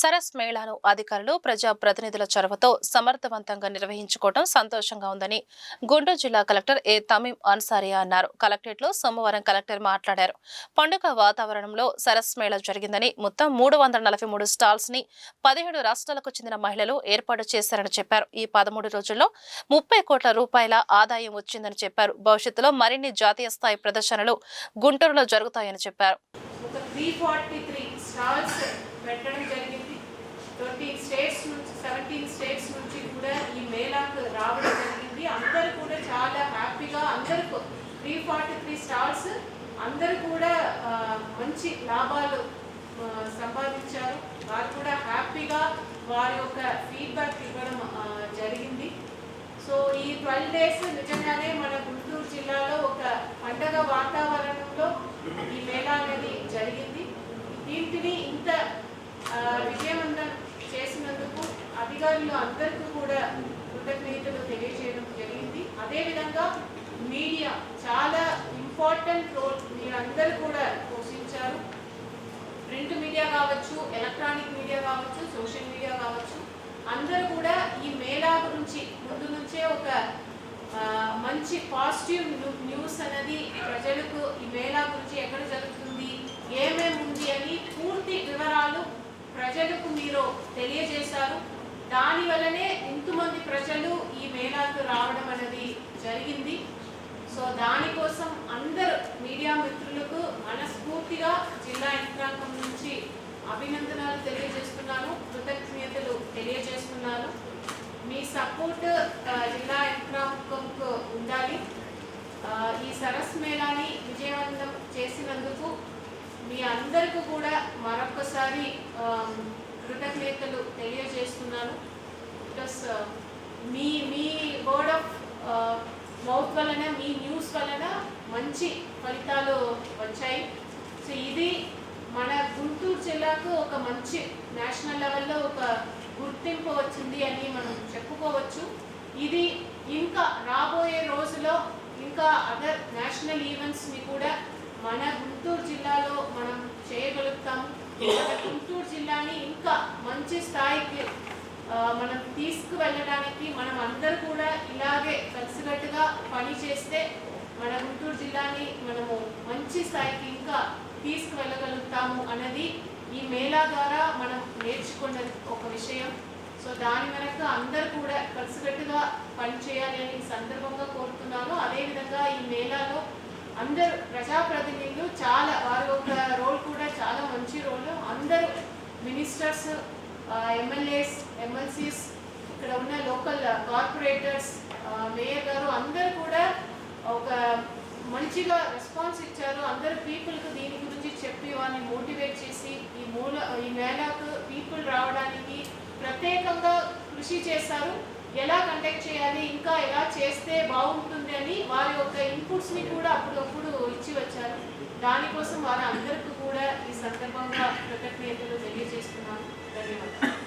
సరస్ మేళాను అధికారులు ప్రజా ప్రతినిధుల చొరవతో సమర్థవంతంగా నిర్వహించుకోవడం సంతోషంగా ఉందని గుంటూరు జిల్లా కలెక్టర్ ఏ తమీం అన్సారియా అన్నారు. కలెక్టరేట్లో సోమవారం కలెక్టర్ మాట్లాడారు. పండుగ వాతావరణంలో సరస్ మేళా జరిగిందని మొత్తం మూడు వందల నలభై మూడు స్టాల్స్ని పదిహేడు రాష్ట్రాలకు చెందిన మహిళలు ఏర్పాటు చేశారని చెప్పారు. ఈ పదమూడు రోజుల్లో ముప్పై కోట్ల రూపాయల ఆదాయం వచ్చిందని చెప్పారు. భవిష్యత్తులో మరిన్ని జాతీయ స్థాయి ప్రదర్శనలు గుంటూరులో జరుగుతాయని చెప్పారు. పెట్టడం జరిగింది. ట్వంటీ స్టేట్స్ నుంచి సెవెంటీన్ స్టేట్స్ నుంచి కూడా ఈ మేళాకు రావడం జరిగింది. అందరూ కూడా చాలా హ్యాపీగా అందరూ త్రీ ఫార్టీ త్రీ స్టాల్స్ అందరూ కూడా మంచి లాభాలు సంపాదించారు. వారు కూడా హ్యాపీగా వారి యొక్క ఫీడ్బ్యాక్ ఇవ్వడం జరిగింది. సో ఈ ట్వెల్వ్ డేస్ నిజంగానే మన గుంటూరు జిల్లాలో ఒక పండగ వాతావరణం ఈ మేళా అనేది జరిగింది దీంటిని ఇంత ఆ, విజయవంతం చేసినందుకు అధికారులు అందరికీ కూడా కృతజ్ఞతలు తెలియజేయడం జరిగింది. అదేవిధంగా మీడియా చాలా ఇంపార్టెంట్ రోల్ మీరందరూ కూడా పోషించారు. ప్రింట్ మీడియా కావచ్చు ఎలక్ట్రానిక్ మీడియా కావచ్చు సోషల్ మీడియా కావచ్చు అందరూ కూడా ఈ మేళా గురించి ముందు నుంచే ఒక మంచి పాజిటివ్ న్యూస్ అనేది ప్రజలకు ఈ మేళా గురించి ఎక్కడ జరుగుతుంది ఏమేమి ఉంది అని పూర్తి వివరాలు ప్రజలకు మీరు తెలియజేశారు. ప్రజలు ఈ మేళాకు రావడం అనేది జరిగింది. సో దానికోసం అందరు మీడియా మిత్రులకు మనస్ఫూర్తిగా జిల్లా యంత్రాంగం నుంచి అభినందనలు తెలియజేస్తున్నాను. కృతజ్ఞతలు తెలియజేస్తున్నాను. మీ సపోర్ట్ జిల్లా యంత్రాంగంకు ఉండాలి. ఈ సరస్ మేళాని విజయవంతం చేసినందుకు మీ అందరికీ కూడా మరొకసారి కృతజ్ఞతలు తెలియజేస్తున్నాను. ప్లస్ మీ మీ వర్డ్ ఆఫ్ మౌత్ వలన మీ న్యూస్ వలన మంచి ఫలితాలు వచ్చాయి. సో ఇది మన గుంటూరు జిల్లాకు ఒక మంచి నేషనల్ లెవెల్లో ఒక గుర్తింపు వచ్చింది అని మనం చెప్పుకోవచ్చు. ఇది ఇంకా రాబోయే రోజులో ఇంకా అదర్ నేషనల్ ఈవెంట్స్ని కూడా మన గుంటూరు జిల్లాలో మనం చేయగలుగుతాం. మన గుంటూరు జిల్లాని ఇంకా మంచి స్థాయికి మనం తీసుకువెళ్ళడానికి మనం అందరూ కూడా ఇలాగే కలిసికట్టుగా పని చేస్తే మన గుంటూరు జిల్లాని మనము మంచి స్థాయికి ఇంకా తీసుకువెళ్ళగలుగుతాము అన్నది ఈ మేళా ద్వారా మనం నేర్చుకున్న ఒక విషయం. సో దాని వెనక అందరూ కూడా కలిసికట్టుగా పనిచేయాలి అని సందర్భంగా కోరుతున్నాను. అదేవిధంగా ఈ మేళాలో అందరూ ప్రజాప్రతినిధులు చాలా వారి యొక్క రోల్ కూడా చాలా మంచి రోల్. అందరూ మినిస్టర్స్ ఎమ్మెల్యేస్ ఎమ్మెల్సీస్ ఇక్కడ ఉన్న లోకల్ కార్పొరేటర్స్ మేయర్ గారు అందరు కూడా ఒక మంచిగా రెస్పాన్స్ ఇచ్చారు. అందరు పీపుల్కి దీని గురించి చెప్పి వాళ్ళని మోటివేట్ చేసి ఈ మూల ఈ మేళాకు పీపుల్ రావడానికి ప్రత్యేకంగా కృషి చేశారు. ఎలా కండక్ట్ చేయాలి ఇంకా ఎలా చేస్తే బాగుంటుంది అని వారి యొక్క ఇన్పుట్స్ని కూడా అప్పుడప్పుడు ఇచ్చి వచ్చారు. దానికోసం వారు అందరికీ కూడా ఈ సందర్భంగా కృతజ్ఞతలు తెలియజేస్తున్నాను. ధన్యవాదాలు.